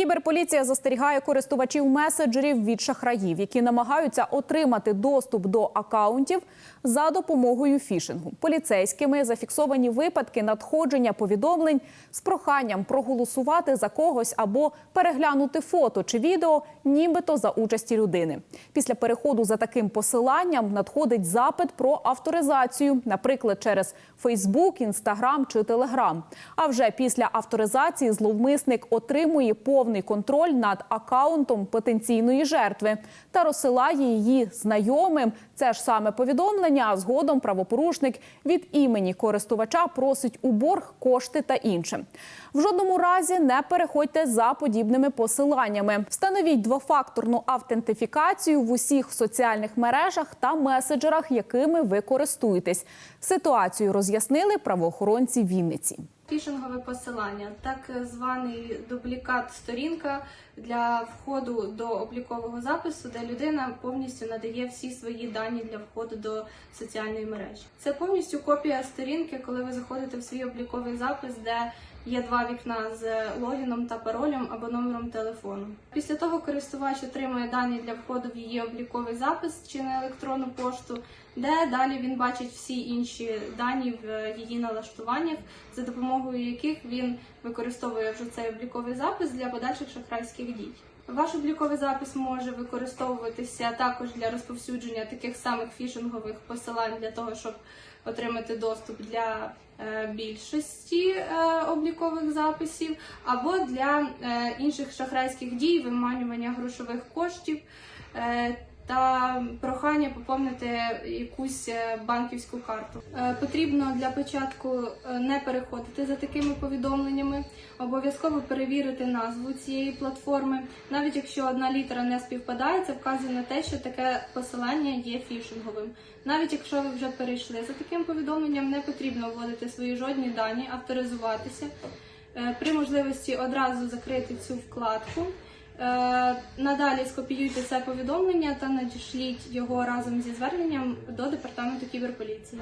Кіберполіція застерігає користувачів меседжерів від шахраїв, які намагаються отримати доступ до акаунтів за допомогою фішингу. Поліцейськими зафіксовані випадки надходження повідомлень з проханням проголосувати за когось або переглянути фото чи відео, нібито за участі людини. Після переходу за таким посиланням надходить запит про авторизацію, наприклад, через Фейсбук, Інстаграм чи Телеграм. А вже після авторизації зловмисник отримує повний контроль над акаунтом потенційної жертви та розсилає її знайомим. Це ж саме повідомлення. А згодом правопорушник від імені користувача просить у борг кошти та інше. В жодному разі не переходьте за подібними посиланнями. Встановіть двофакторну автентифікацію в усіх соціальних мережах та меседжерах, якими ви користуєтесь. Ситуацію роз'яснили правоохоронці Вінниці. Фішингове посилання, так званий дублікат сторінка для входу до облікового запису, де людина повністю надає всі свої дані для входу до соціальної мережі. Це повністю копія сторінки, коли ви заходите в свій обліковий запис, де є два вікна з логіном та паролем або номером телефону. Після того користувач отримує дані для входу в її обліковий запис чи на електронну пошту, де далі він бачить всі інші дані в її налаштуваннях, за допомогою яких він використовує вже цей обліковий запис для подальших шахрайських дій. Ваш обліковий запис може використовуватися також для розповсюдження таких самих фішингових посилань для того, щоб отримати доступ для е, більшості е, облікових записів, або для е, інших шахрайських дій, виманювання грошових коштів. Та прохання поповнити якусь е, банківську карту. Е, Потрібно для початку е, не переходити за такими повідомленнями, обов'язково перевірити назву цієї платформи. Навіть якщо одна літера не співпадає, це вказує на те, що таке посилання є фішинговим. Навіть якщо ви вже перейшли за таким повідомленням, не потрібно вводити свої жодні дані, авторизуватися. При можливості одразу закрити цю вкладку. Е, Надалі скопіюйте це повідомлення та надішліть його разом зі зверненням до департаменту кіберполіції.